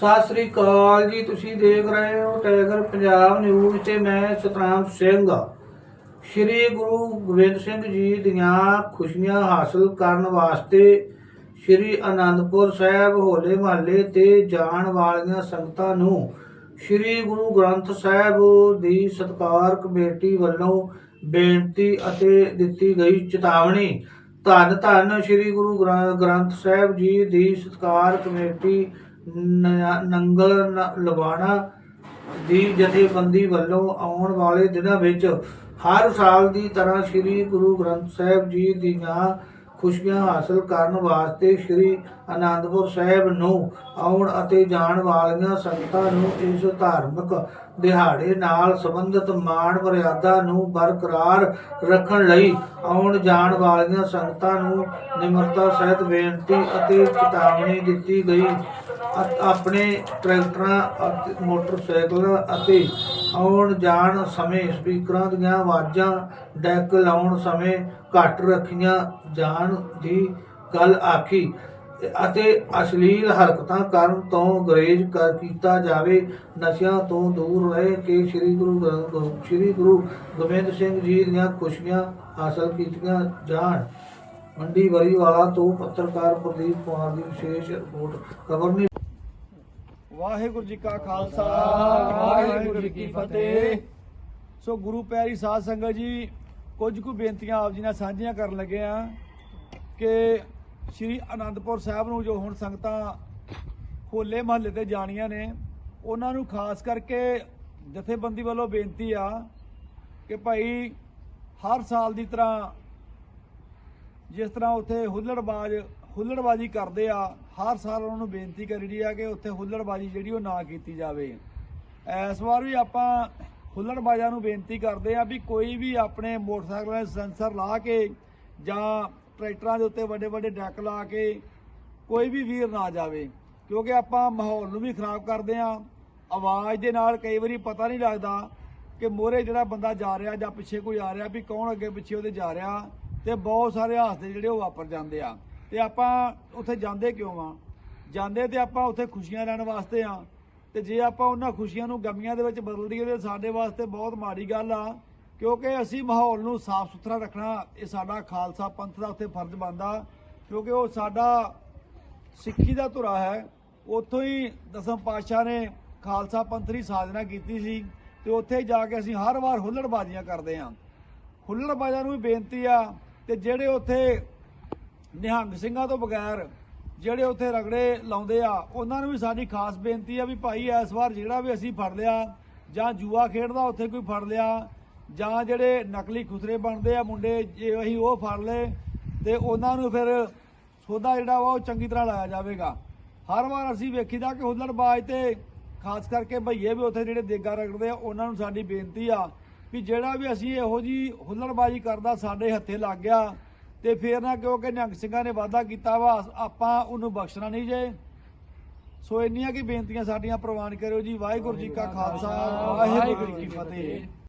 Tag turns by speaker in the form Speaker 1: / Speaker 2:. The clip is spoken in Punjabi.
Speaker 1: ਸਤਿ ਸ੍ਰੀ ਅਕਾਲ ਜੀ, ਤੁਸੀਂ ਦੇਖ ਰਹੇ ਹੋ ਟਾਈਗਰ ਪੰਜਾਬ ਨਿਊਜ਼ ਤੇ ਮੈਂ ਸਤਨਾਮ ਸਿੰਘ। ਸ਼੍ਰੀ ਗੁਰੂ ਗੋਬਿੰਦ ਸਿੰਘ ਜੀ ਦੀਆਂ ਖੁਸ਼ੀਆਂ ਹਾਸਲ ਕਰਨ ਵਾਸਤੇ ਸ਼੍ਰੀ ਅਨੰਦਪੁਰ ਸਾਹਿਬ ਹੋਲੇ ਮਹੱਲੇ ਤੇ ਜਾਣ ਵਾਲੀਆਂ ਸੰਗਤਾਂ ਨੂੰ ਸ਼੍ਰੀ ਗੁਰੂ ਗ੍ਰੰਥ ਸਾਹਿਬ ਦੀ ਸਤਕਾਰ ਕਮੇਟੀ ਵੱਲੋਂ ਬੇਨਤੀ ਅਤੇ ਦਿੱਤੀ ਗਈ ਚੇਤਾਵਨੀ। ਧੰਨ ਧੰਨ ਸ਼੍ਰੀ ਗੁਰੂ ਗ੍ਰੰ- ਗ੍ਰੰਥ ਸਾਹਿਬ ਜੀ ਦੀ ਸਤਕਾਰ ਕਮੇਟੀ ਨੰਗਲ ਨ- ਲਵਾਣਾ ਦੀ ਜਥੇਬੰਦੀ ਵੱਲੋਂ ਆਉਣ ਵਾਲੇ ਦਿਨਾਂ ਵਿੱਚ ਹਰ ਸਾਲ ਦੀ ਤਰ੍ਹਾਂ ਸ੍ਰੀ ਗੁਰੂ ਗ੍ਰੰਥ ਸਾਹਿਬ ਜੀ ਦੀਆਂ ਖੁਸ਼ੀਆਂ ਹਾਸਲ ਕਰਨ ਵਾਸਤੇ ਸ੍ਰੀ ਅਨੰਦਪੁਰ ਸਾਹਿਬ ਨੂੰ ਆਉਣ ਅਤੇ ਜਾਣ ਵਾਲੀਆਂ ਸੰਗਤਾਂ ਨੂੰ ਇਸ ਧਾਰਮਿਕ ਦਿਹਾੜੇ ਨਾਲ ਸੰਬੰਧਿਤ ਮਾਣ ਮਰਿਆਦਾ ਨੂੰ ਬਰਕਰਾਰ ਰੱਖਣ ਲਈ ਆਉਣ ਜਾਣ ਵਾਲੀਆਂ ਸੰਗਤਾਂ ਨੂੰ ਨਿਮਰਤਾ ਸਹਿਤ ਬੇਨਤੀ ਅਤੇ ਚੇਤਾਵਨੀ ਦਿੱਤੀ ਗਈ। ਅ- ਆਪਣੇ ਟਰੈਕਟਰਾਂ ਅਤੇ ਮੋਟਰਸਾਈਕਲਾਂ ਅਤੇ ਆਉਣ ਜਾਣ ਸਮੇਂ ਸਪੀਕਰਾਂ ਦੀਆਂ ਆਵਾਜ਼ਾਂ ਡੈਕ ਲਾਉਣ ਸਮੇਂ ਘੱਟ ਰੱਖੀਆਂ ਜਾਣ ਦੀ ਗੱਲ ਆਖੀ ਅਤੇ ਅਸ਼ਲੀਲ ਹਰਕਤਾਂ ਕਰਨ ਤੋਂ ਗੁਰੇਜ਼ ਕਰ ਕੀਤਾ ਜਾਵੇ, ਨਸ਼ਿਆਂ ਤੋਂ ਦੂਰ ਰਹਿ ਕੇ ਸ੍ਰੀ ਗੁਰੂ ਗ੍ਰੰਥ- ਗੁਰੂ- ਸ੍ਰੀ ਗੁਰੂ ਗੋਬਿੰਦ ਸਿੰਘ ਜੀ ਦੀਆਂ ਖੁਸ਼ੀਆਂ ਹਾਸਲ ਕੀਤੀਆਂ ਜਾਣ। ਮੰਡੀ ਵਰੀਵਾਲਾ ਤੋਂ ਪੱਤਰਕਾਰ ਪ੍ਰਦੀਪ ਕੁਮਾਰ ਦੀ ਵਿਸ਼ੇਸ਼ ਰਿਪੋਰਟ, ਖਬਰ ਨਹੀਂ
Speaker 2: ਵਾਹਿਗੁਰੂ ਜੀ ਕਾ ਖਾਲਸਾ, ਵਾਹਿਗੁਰੂ ਜੀ ਕੀ ਫਤਿਹ। ਸੋ ਗੁਰੂ ਪਿਆਰੀ ਸਾਧ ਸੰਗਤ ਜੀ, ਕੁਝ ਕੁ ਬੇਨਤੀਆਂ ਆਪ ਜੀ ਨਾਲ ਸਾਂਝੀਆਂ ਕਰਨ ਲੱਗੇ ਆ ਕਿ ਸ੍ਰੀ ਅਨੰਦਪੁਰ ਸਾਹਿਬ ਨੂੰ ਜੋ ਹੁਣ ਸੰਗਤਾਂ ਹੋਲੇ ਮਹੱਲੇ ਤੇ ਜਾਣੀਆਂ ਨੇ, ਉਹਨਾਂ ਨੂੰ ਖਾਸ ਕਰਕੇ ਜਥੇਬੰਦੀ ਵੱਲੋਂ ਬੇਨਤੀ ਆ ਕਿ ਭਾਈ ਹਰ ਸਾਲ ਦੀ ਤਰ੍ਹਾਂ ਜਿਸ ਤਰ੍ਹਾਂ ਉੱਥੇ ਹੁੱਲੜਬਾਜ਼ ਹੁੱਲੜਬਾਜ਼ੀ ਕਰਦੇ ਆ, ਹਰ ਸਾਲ ਉਹਨਾਂ ਨੂੰ ਬੇਨਤੀ ਕਰੀਦੀ ਆ ਕਿ ਉੱਥੇ ਹੁੱਲੜਬਾਜ਼ੀ ਜਿਹੜੀ ਉਹ ਨਾ ਕੀਤੀ ਜਾਵੇ। ਇਸ ਵਾਰ ਵੀ ਆਪਾਂ ਹੁੱਲੜਬਾਜ਼ਾਂ ਨੂੰ ਬੇਨਤੀ ਕਰਦੇ ਆ ਵੀ ਕੋਈ ਵੀ ਆਪਣੇ ਮੋਟਰਸਾਈਕਲ ਦੇ ਸੈਂਸਰ ਲਾ ਕੇ ਜਾਂ ਟਰੈਕਟਰਾਂ ਦੇ ਉੱਤੇ ਵੱਡੇ ਵੱਡੇ ਡੈਕ ਲਾ ਕੇ ਕੋਈ ਵੀ ਵੀਰ ਨਾ ਜਾਵੇ, ਕਿਉਂਕਿ ਆਪਾਂ ਮਾਹੌਲ ਨੂੰ ਵੀ ਖਰਾਬ ਕਰਦੇ ਆ। ਆਵਾਜ਼ ਦੇ ਨਾਲ ਕਈ ਵਾਰੀ ਪਤਾ ਨਹੀਂ ਲੱਗਦਾ ਕਿ ਮੋਰੇ ਜਿਹੜਾ ਬੰਦਾ ਜਾ ਰਿਹਾ ਜਾਂ ਪਿੱਛੇ ਕੋਈ ਆ ਰਿਹਾ ਵੀ ਕੌਣ ਅੱਗੇ ਪਿੱਛੇ ਉਹਦੇ ਜਾ ਰਿਹਾ ਤੇ ਬਹੁਤ ਸਾਰੇ ਹਾਦਸੇ ਜਿਹੜੇ ਉਹ ਵਾਪਰ ਜਾਂਦੇ ਆ। ਤੇ ਆਪਾਂ ਉੱਥੇ ਜਾਂਦੇ ਕਿਉਂ ਆ? ਜਾਂਦੇ ਤੇ ਆਪਾਂ ਉੱਥੇ ਖੁਸ਼ੀਆਂ ਲੈਣ ਵਾਸਤੇ ਆ। ਤੇ ਜੇ ਆਪਾਂ ਉਹਨਾਂ ਖੁਸ਼ੀਆਂ ਨੂੰ ਗਮੀਆਂ ਦੇ ਵਿੱਚ ਬਦਲ ਦਈਏ ਤੇ ਸਾਡੇ ਵਾਸਤੇ ਬਹੁਤ ਮਾੜੀ ਗੱਲ ਆ, ਕਿਉਂਕਿ ਅਸੀਂ ਮਾਹੌਲ ਨੂੰ ਸਾਫ਼ ਸੁਥਰਾ ਰੱਖਣਾ, ਇਹ ਸਾਡਾ ਖਾਲਸਾ ਪੰਥ ਦਾ ਉੱਥੇ ਫਰਜ਼ ਬਣਦਾ, ਕਿਉਂਕਿ ਉਹ ਸਾਡਾ ਸਿੱਖੀ ਦਾ ਧੁਰਾ ਹੈ। ਉੱਥੋਂ ਹੀ ਦਸਮ ਪਾਤਸ਼ਾਹ ਨੇ ਖਾਲਸਾ ਪੰਥ ਦੀ ਸਾਜਨਾ ਕੀਤੀ ਸੀ ਤੇ ਉੱਥੇ ਜਾ ਕੇ ਅਸੀਂ ਹਰ ਵਾਰ ਹੁੱਲੜਬਾਜ਼ੀਆਂ ਕਰਦੇ ਹਾਂ। ਹੁੱਲੜਬਾਜ਼ਾਂ ਨੂੰ ਵੀ ਬੇਨਤੀ ਆ ਤੇ ਜਿਹੜੇ ਉੱਥੇ ਨਿਹੰਗ ਸਿੰਘਾਂ ਤੋਂ ਬਗੈਰ ਜਿਹੜੇ ਉੱਥੇ ਰਗੜੇ ਲਾਉਂਦੇ ਆ, ਉਹਨਾਂ ਨੂੰ ਵੀ ਸਾਡੀ ਖਾਸ ਬੇਨਤੀ ਆ ਵੀ ਭਾਈ ਇਸ ਵਾਰ ਜਿਹੜਾ ਵੀ ਅਸੀਂ ਫੜ ਲਿਆ, ਜਾਂ ਜੂਆ ਖੇਡਦਾ ਉੱਥੇ ਕੋਈ ਫੜ ਲਿਆ, ਜਾਂ ਜਿਹੜੇ ਨਕਲੀ ਖੁਸਰੇ ਬਣਦੇ ਆ ਮੁੰਡੇ, ਜੇ ਅਸੀਂ ਉਹ ਫੜ ਲਏ, ਤੇ ਉਹਨਾਂ ਨੂੰ ਫਿਰ ਸੋਧਾ ਜਿਹੜਾ ਵਾ ਉਹ ਚੰਗੀ ਤਰ੍ਹਾਂ ਲਾਇਆ ਜਾਵੇਗਾ। ਹਰ ਵਾਰ ਅਸੀਂ ਵੇਖੀਦਾ ਕਿ ਹੁੱਲੜਬਾਜ਼ ਤੇ ਖਾਸ ਕਰਕੇ ਭਈਏ ਵੀ ਉੱਥੇ ਜਿਹੜੇ ਦੇਗਾ ਰਗੜਦੇ ਆ, ਉਹਨਾਂ ਨੂੰ ਸਾਡੀ ਬੇਨਤੀ ਆ ਵੀ ਜਿਹੜਾ ਵੀ ਅਸੀਂ ਇਹੋ ਜੀ ਹੁੱਲੜਬਾਜ਼ੀ ਕਰਦਾ ਸਾਡੇ ਹੱਥੇ ਲੱਗ ਗਿਆ ਤੇ ਫੇਰ ਨਾ ਕਿਉਂਕਿ ਨਿਹੰਗ ਸਿੰਘਾਂ ਨੇ ਵਾਅਦਾ ਕੀਤਾ ਵਾ, ਆਪਾਂ ਉਹਨੂੰ ਬਖਸ਼ਣਾ ਨਹੀਂ ਜੇ। ਸੋ ਇੰਨੀਆਂ ਕੀ ਬੇਨਤੀਆਂ ਸਾਡੀਆਂ, ਪ੍ਰਵਾਨ ਕਰਿਓ ਜੀ। ਵਾਹਿਗੁਰੂ ਜੀ ਕਾ ਖਾਲਸਾ, ਵਾਹਿਗੁਰੂ ਜੀ ਕੀ ਫਤਿਹ।